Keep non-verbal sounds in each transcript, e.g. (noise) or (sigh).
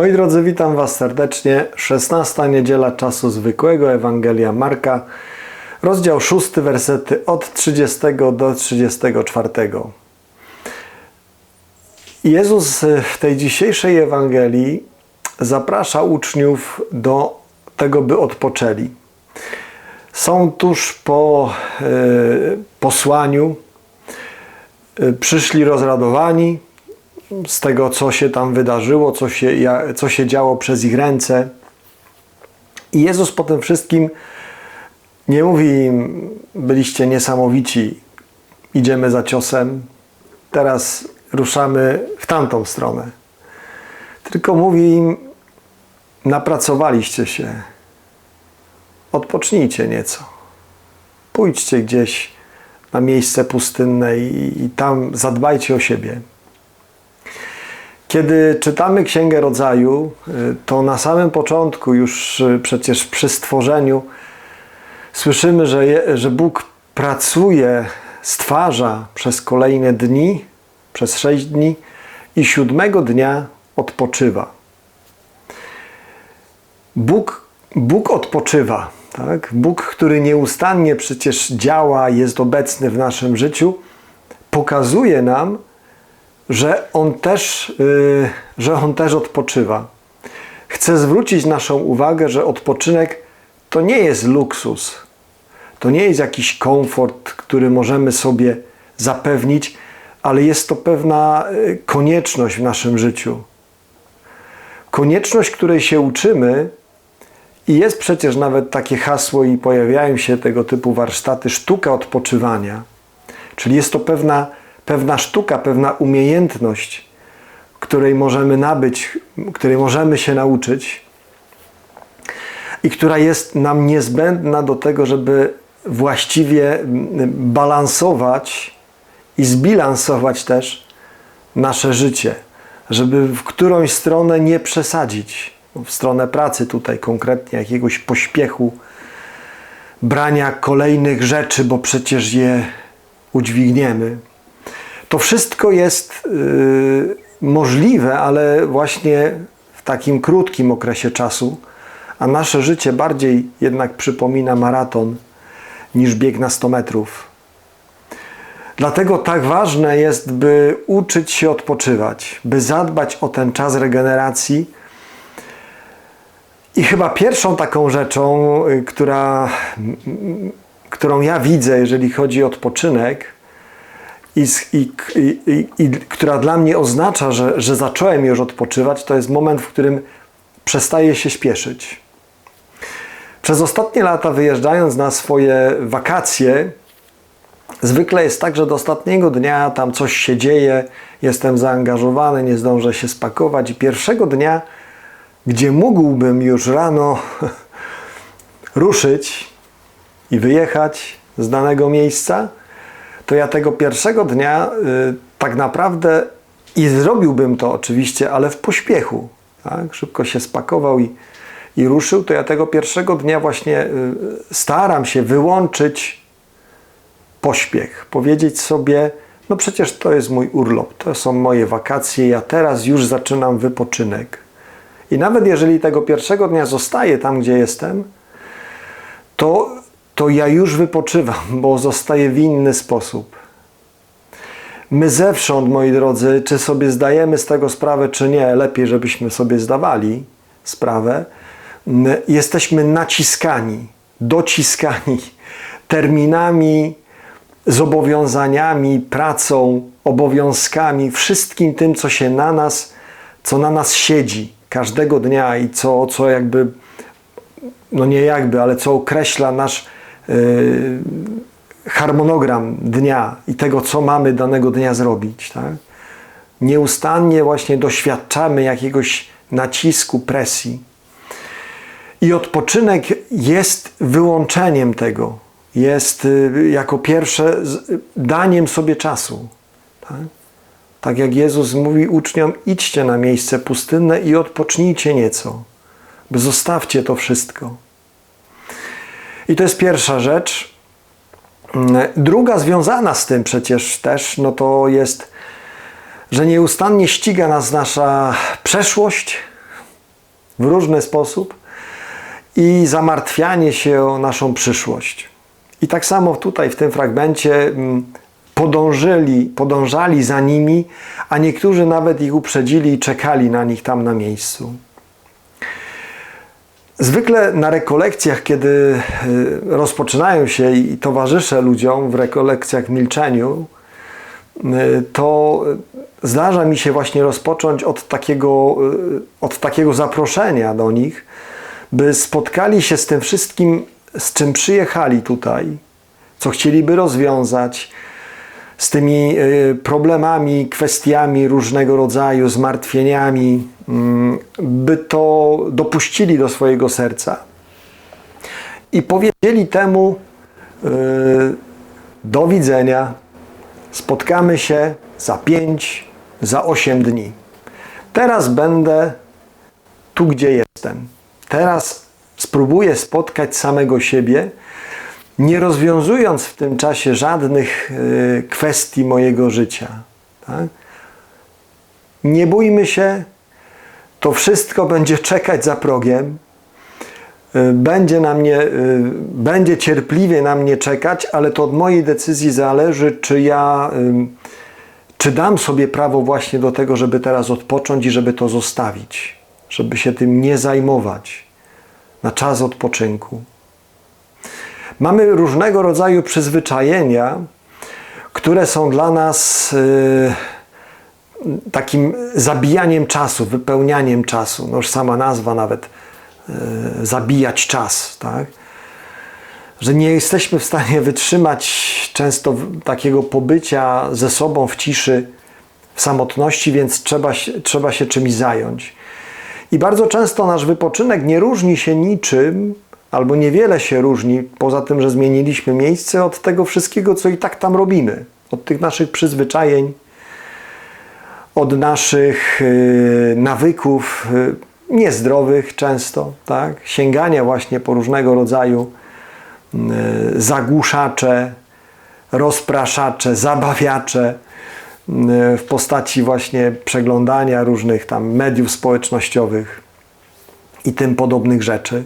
Moi drodzy, witam Was serdecznie. 16 niedziela czasu zwykłego, Ewangelia Marka, rozdział 6, wersety od 30 do 34. Jezus w tej dzisiejszej Ewangelii zaprasza uczniów do tego, by odpoczęli. Są tuż po e, posłaniu, e, przyszli rozradowani z tego, co się tam wydarzyło, co się, co się działo przez ich ręce. I Jezus po tym wszystkim nie mówi im, byliście niesamowici, idziemy za ciosem, teraz ruszamy w tamtą stronę. Tylko mówi im, napracowaliście się, odpocznijcie nieco. Pójdźcie gdzieś na miejsce pustynne i, i tam zadbajcie o siebie. Kiedy czytamy Księgę Rodzaju, y, to na samym początku, już y, przecież przy stworzeniu, słyszymy, że, je, że Bóg pracuje, stwarza przez kolejne dni, przez sześć dni i siódmego dnia odpoczywa. Bóg, Bóg odpoczywa. Tak? Bóg, który nieustannie przecież działa, jest obecny w naszym życiu, pokazuje nam, że On też, yy, że on też odpoczywa. Chcę zwrócić naszą uwagę, że odpoczynek to nie jest luksus. To nie jest jakiś komfort, który możemy sobie zapewnić, ale jest to pewna y, konieczność w naszym życiu. Konieczność, której się uczymy, i jest przecież nawet takie hasło, i pojawiają się tego typu warsztaty sztuka odpoczywania. Czyli jest to pewna, pewna sztuka, pewna umiejętność, której możemy nabyć, której możemy się nauczyć i która jest nam niezbędna do tego, żeby właściwie mm, balansować i zbilansować też nasze życie, żeby w którąś stronę nie przesadzić. W stronę pracy tutaj konkretnie jakiegoś pośpiechu, brania kolejnych rzeczy, bo przecież je udźwigniemy. To wszystko jest yy, możliwe, ale właśnie w takim krótkim okresie czasu, a nasze życie bardziej jednak przypomina maraton niż bieg na 100 metrów. Dlatego tak ważne jest, by uczyć się odpoczywać, by zadbać o ten czas regeneracji. I chyba pierwszą taką rzeczą, y, która, którą ja widzę, jeżeli chodzi o odpoczynek, i, i, i, i która dla mnie oznacza, że, że zacząłem już odpoczywać, to jest moment, w którym przestaję się śpieszyć. Przez ostatnie lata wyjeżdżając na swoje wakacje, zwykle jest tak, że do ostatniego dnia tam coś się dzieje, jestem zaangażowany, nie zdążę się spakować i pierwszego dnia, gdzie mógłbym już rano (laughs) ruszyć i wyjechać z danego miejsca, to ja tego pierwszego dnia y, tak naprawdę i zrobiłbym to oczywiście, ale w pośpiechu. Tak? Szybko się spakował i, i ruszył, to ja tego pierwszego dnia właśnie y, staram się wyłączyć pośpiech. Powiedzieć sobie, no przecież to jest mój urlop, to są moje wakacje, ja teraz już zaczynam wypoczynek. I nawet jeżeli tego pierwszego dnia zostaję tam, gdzie jestem, to, to ja już wypoczywam, bo zostaję w inny sposób. My zewsząd, moi drodzy, czy sobie zdajemy z tego sprawę, czy nie, lepiej, żebyśmy sobie zdawali sprawę, m, jesteśmy naciskani, dociskani terminami, zobowiązaniami, pracą, obowiązkami, wszystkim tym, co się na nas, co na nas siedzi każdego dnia i co, co jakby no nie jakby, ale co określa nasz harmonogram dnia i tego, co mamy danego dnia zrobić. Tak? Nieustannie właśnie doświadczamy jakiegoś nacisku, presji. I odpoczynek jest wyłączeniem tego, jest y, jako pierwsze daniem sobie czasu. Tak? tak jak Jezus mówi uczniom, idźcie na miejsce pustynne i odpocznijcie nieco. Zostawcie to wszystko. I to jest pierwsza rzecz. Mm, Druga związana z tym przecież też, no to jest, że nieustannie ściga nas nasza przeszłość, w różny sposób i zamartwianie się o naszą przyszłość. I tak samo tutaj w tym fragmencie mm, podążyli, podążali za nimi, a niektórzy nawet ich uprzedzili i czekali na nich tam na miejscu. Zwykle na rekolekcjach, kiedy y, rozpoczynają się i towarzyszę ludziom w rekolekcjach w milczeniu, y, to zdarza mi się właśnie rozpocząć od takiego, y, od takiego zaproszenia do nich, by spotkali się z tym wszystkim, z czym przyjechali tutaj, co chcieliby rozwiązać, z tymi problemami, kwestiami różnego rodzaju, zmartwieniami, mm, by to dopuścili do swojego serca i powiedzieli temu do widzenia, spotkamy się za pięć, za osiem dni. Teraz będę tu, gdzie jestem. Teraz spróbuję spotkać samego siebie, nie rozwiązując w tym czasie żadnych y, kwestii mojego życia. Tak? Nie bójmy się, to wszystko będzie czekać za progiem, y, będzie na mnie, y, będzie cierpliwie na mnie czekać, ale to od mojej decyzji zależy, czy ja, czy dam sobie prawo właśnie do tego, żeby teraz odpocząć i żeby to zostawić, żeby się tym nie zajmować na czas odpoczynku. Mamy różnego rodzaju przyzwyczajenia, które są dla nas y, takim zabijaniem czasu, wypełnianiem czasu. No już sama nazwa nawet y, zabijać czas, tak? Że nie jesteśmy w stanie wytrzymać często takiego pobycia ze sobą w ciszy, w samotności, więc trzeba, trzeba się czymś zająć. I bardzo często nasz wypoczynek nie różni się niczym albo niewiele się różni, poza tym, że zmieniliśmy miejsce od tego wszystkiego, co i tak tam robimy, od tych naszych przyzwyczajeń, od naszych yy, nawyków yy, niezdrowych często, tak? sięgania właśnie po różnego rodzaju yy, zagłuszacze, rozpraszacze, zabawiacze w postaci właśnie przeglądania różnych tam mediów społecznościowych i tym podobnych rzeczy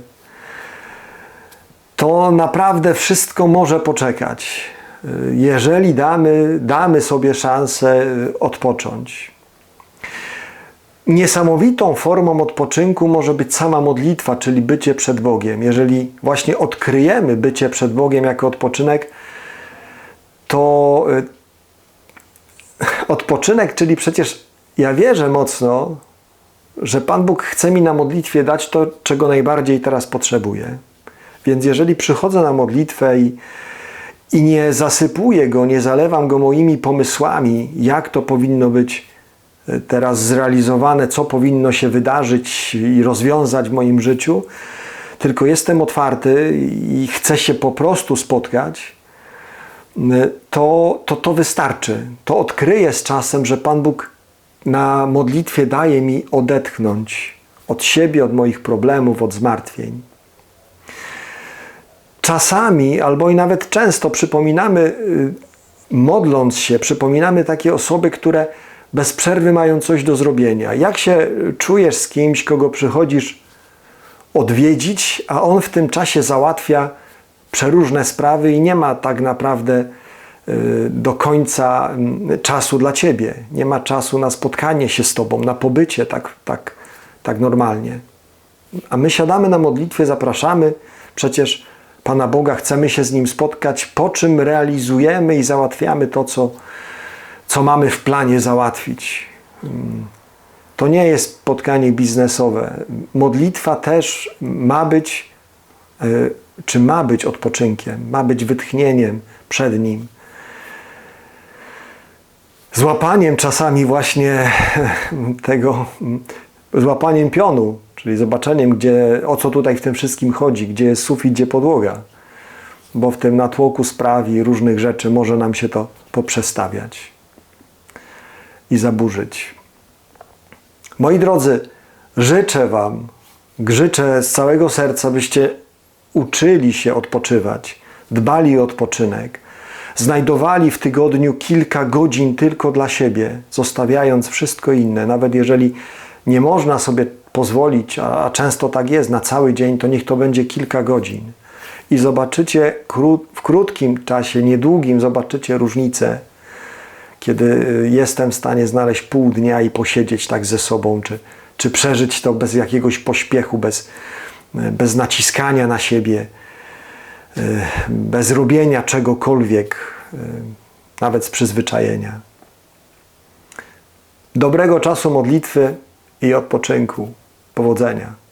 to naprawdę wszystko może poczekać, jeżeli damy, damy sobie szansę odpocząć. Niesamowitą formą odpoczynku może być sama modlitwa, czyli bycie przed Bogiem. Jeżeli właśnie odkryjemy bycie przed Bogiem jako odpoczynek, to y, (laughs) odpoczynek, czyli przecież ja wierzę mocno, że Pan Bóg chce mi na modlitwie dać to, czego najbardziej teraz potrzebuję. Więc jeżeli przychodzę na modlitwę i, i nie zasypuję go, nie zalewam go moimi pomysłami, jak to powinno być e, teraz zrealizowane, co powinno się wydarzyć i rozwiązać w moim życiu, tylko jestem otwarty i chcę się po prostu spotkać, e, to, to to wystarczy. To odkryję z czasem, że Pan Bóg na modlitwie daje mi odetchnąć od siebie, od moich problemów, od zmartwień czasami albo i nawet często przypominamy, y, modląc się, przypominamy takie osoby, które bez przerwy mają coś do zrobienia. Jak się czujesz z kimś, kogo przychodzisz odwiedzić, a on w tym czasie załatwia przeróżne sprawy i nie ma tak naprawdę y, do końca mm, czasu dla ciebie. Nie ma czasu na spotkanie się z tobą, na pobycie tak, tak, tak normalnie. A my siadamy na modlitwie, zapraszamy. Przecież Pana Boga, chcemy się z Nim spotkać, po czym realizujemy i załatwiamy to, co, co mamy w planie załatwić. To nie jest spotkanie biznesowe. Modlitwa też ma być, e, czy ma być odpoczynkiem, ma być wytchnieniem przed Nim. Złapaniem czasami właśnie (laughs) tego, złapaniem pionu, Czyli zobaczeniem, gdzie, o co tutaj w tym wszystkim chodzi, gdzie jest sufit, gdzie podłoga. Bo w tym natłoku spraw i różnych rzeczy może nam się to poprzestawiać i zaburzyć. Moi drodzy, życzę Wam, życzę z całego serca, byście uczyli się odpoczywać, dbali o odpoczynek, znajdowali w tygodniu kilka godzin tylko dla siebie, zostawiając wszystko inne, nawet jeżeli nie można sobie pozwolić, a, często tak jest, na cały dzień, to niech to będzie kilka godzin. I zobaczycie w krótkim czasie, niedługim, zobaczycie różnicę, kiedy y, jestem w stanie znaleźć pół dnia i posiedzieć tak ze sobą, czy, czy przeżyć to bez jakiegoś pośpiechu, bez, y, bez naciskania na siebie, y, bez robienia czegokolwiek, nawet z przyzwyczajenia. Dobrego czasu modlitwy i odpoczynku. Powodzenia.